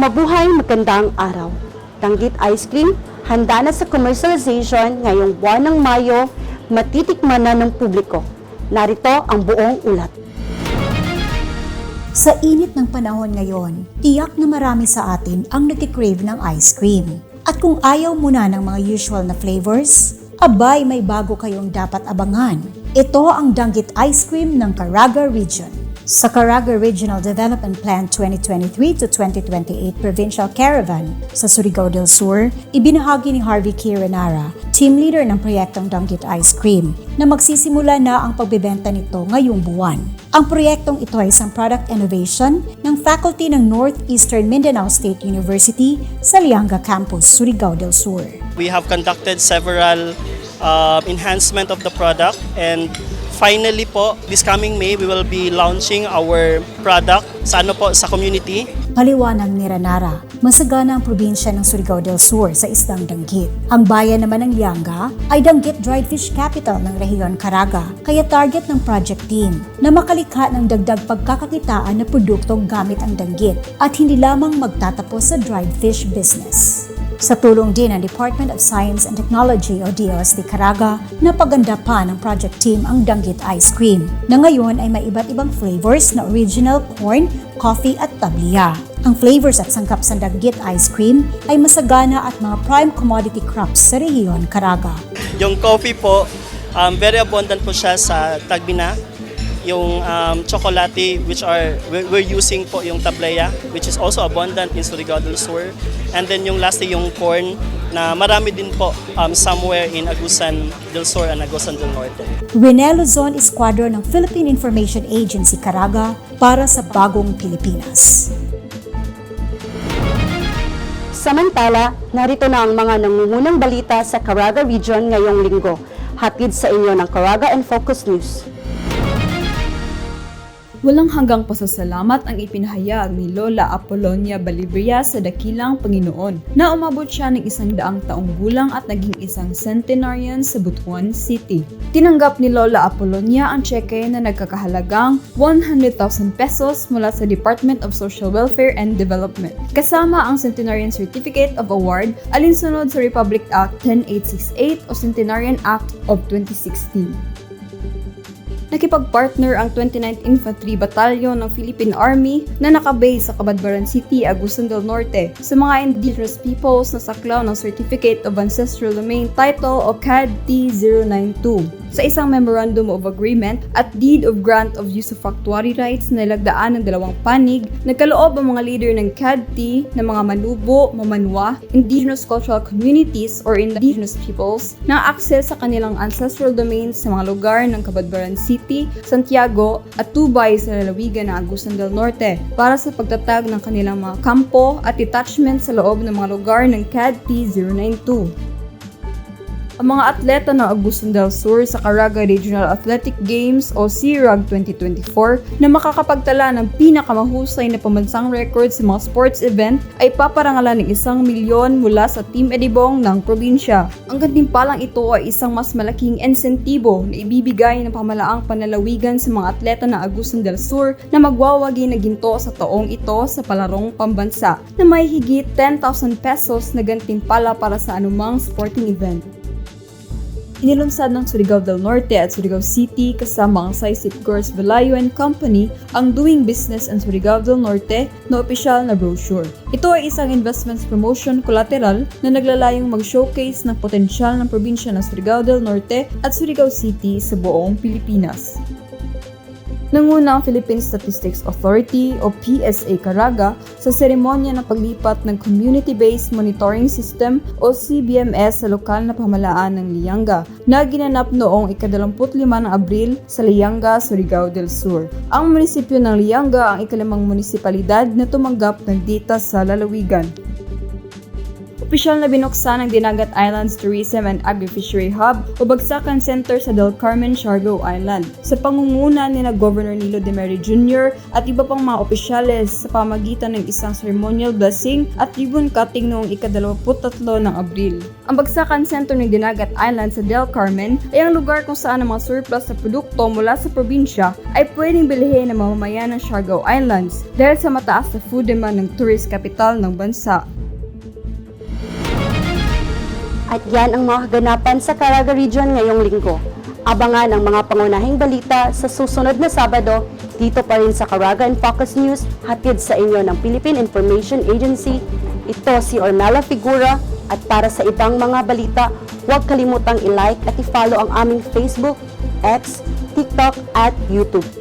Mabuhay magandang araw. Tanggit Ice Cream, handa na sa commercialization ngayong buwan ng Mayo, matitikman na ng publiko. Narito ang buong ulat. Sa init ng panahon ngayon, tiyak na marami sa atin ang nagkikrave ng ice cream. At kung ayaw mo na ng mga usual na flavors, abay may bago kayong dapat abangan. Ito ang Danggit Ice Cream ng Caraga Region. Sa Caraga Regional Development Plan 2023 to 2028 Provincial Caravan sa Surigao del Sur, ibinahagi ni Harvey K. Renara, team leader ng proyektong Danggit Ice Cream, na magsisimula na ang pagbebenta nito ngayong buwan. Ang proyektong ito ay isang product innovation ng faculty ng Northeastern Mindanao State University sa Lianga Campus, Surigao del Sur. We have conducted several uh, enhancement of the product and finally po this coming May we will be launching our product sa ano po sa community. Paliwanag ni Ranara, masagana ang probinsya ng Surigao del Sur sa isdang danggit. Ang bayan naman ng Lianga ay danggit dried fish capital ng rehiyon Caraga, kaya target ng project team na makalikha ng dagdag pagkakakitaan na produkto gamit ang danggit at hindi lamang magtatapos sa dried fish business. Sa tulong din ng Department of Science and Technology o DOST Caraga, napaganda pa ng project team ang Danggit Ice Cream na ngayon ay may iba't ibang flavors na original corn, coffee at tablia. Ang flavors at sangkap sa Danggit Ice Cream ay masagana at mga prime commodity crops sa rehiyon Caraga. Yung coffee po um, very abundant po siya sa Tagbina. Yung um, chocolate which are we're, we're using po yung tablaya which is also abundant in Surigao del Sur. And then yung lastly yung corn na marami din po um, somewhere in Agusan del Sur and Agusan del Norte. Rene Luzon Squadron ng Philippine Information Agency Caraga para sa Bagong Pilipinas. Samantala, narito na ang mga nangungunang balita sa Caraga Region ngayong linggo. Hatid sa inyo ng Caraga and Focus News. Walang hanggang pasasalamat ang ipinahayag ni Lola Apolonia Balibria sa dakilang Panginoon na umabot siya ng isang daang taong gulang at naging isang centenarian sa Butuan City. Tinanggap ni Lola Apolonia ang tseke na nagkakahalagang 100,000 pesos mula sa Department of Social Welfare and Development. Kasama ang Centenarian Certificate of Award alinsunod sa Republic Act 10868 o Centenarian Act of 2016 nakipag-partner ang 29th Infantry Battalion ng Philippine Army na nakabase sa Cabadbaran City, Agusan del Norte. Sa mga indigenous peoples na saklaw ng Certificate of Ancestral Domain Title o CAD T092 sa isang Memorandum of Agreement at Deed of Grant of Usufructuary Rights na nilagdaan ng dalawang panig, nagkaloob ang mga leader ng CAD-T na mga manubo, mamanwa, indigenous cultural communities or indigenous peoples na access sa kanilang ancestral domains sa mga lugar ng Cabadbaran City, Santiago at Tubay sa lalawigan ng Agusan del Norte para sa pagtatag ng kanilang mga kampo at detachment sa loob ng mga lugar ng CAD-T 092 ang mga atleta ng Agusan del Sur sa Caraga Regional Athletic Games o CRAG 2024 na makakapagtala ng pinakamahusay na pambansang record sa mga sports event ay paparangalan ng isang milyon mula sa Team Edibong ng probinsya. Ang gantimpalang ito ay isang mas malaking insentibo na ibibigay ng pamalaang panalawigan sa mga atleta ng Agusan del Sur na magwawagi na ginto sa taong ito sa palarong pambansa na may higit 10,000 pesos na gantimpala para sa anumang sporting event. Inilunsad ng Surigao del Norte at Surigao City kasama ang Saisip Girls Velayo and Company ang Doing Business in Surigao del Norte na opisyal na brochure. Ito ay isang investments promotion collateral na naglalayong mag-showcase ng potensyal ng probinsya ng Surigao del Norte at Surigao City sa buong Pilipinas. Nanguna ang Philippine Statistics Authority o PSA Caraga sa seremonya ng paglipat ng Community-Based Monitoring System o CBMS sa lokal na pamalaan ng Lianga na ginanap noong ika-25 ng Abril sa Lianga, Surigao del Sur. Ang munisipyo ng Lianga ang ikalimang munisipalidad na tumanggap ng data sa lalawigan. Opisyal na binuksan ng Dinagat Islands Tourism and Agri-Fishery Hub o Bagsakan Center sa Del Carmen, Siargao Island sa pangunguna ni na Governor Nilo de Meri Jr. at iba pang mga opisyales sa pamagitan ng isang ceremonial blessing at ribbon cutting noong ika-23 ng Abril. Ang Bagsakan Center ng Dinagat Island sa Del Carmen ay ang lugar kung saan ang mga surplus na produkto mula sa probinsya ay pwedeng bilhin ng mamamayan ng Siargao Islands dahil sa mataas na food demand ng tourist capital ng bansa. At yan ang mga kaganapan sa Caraga Region ngayong linggo. Abangan ang mga pangunahing balita sa susunod na Sabado dito pa rin sa Caraga in Focus News hatid sa inyo ng Philippine Information Agency. Ito si Ormela Figura at para sa ibang mga balita, huwag kalimutang i-like at i-follow ang aming Facebook, X, TikTok at YouTube.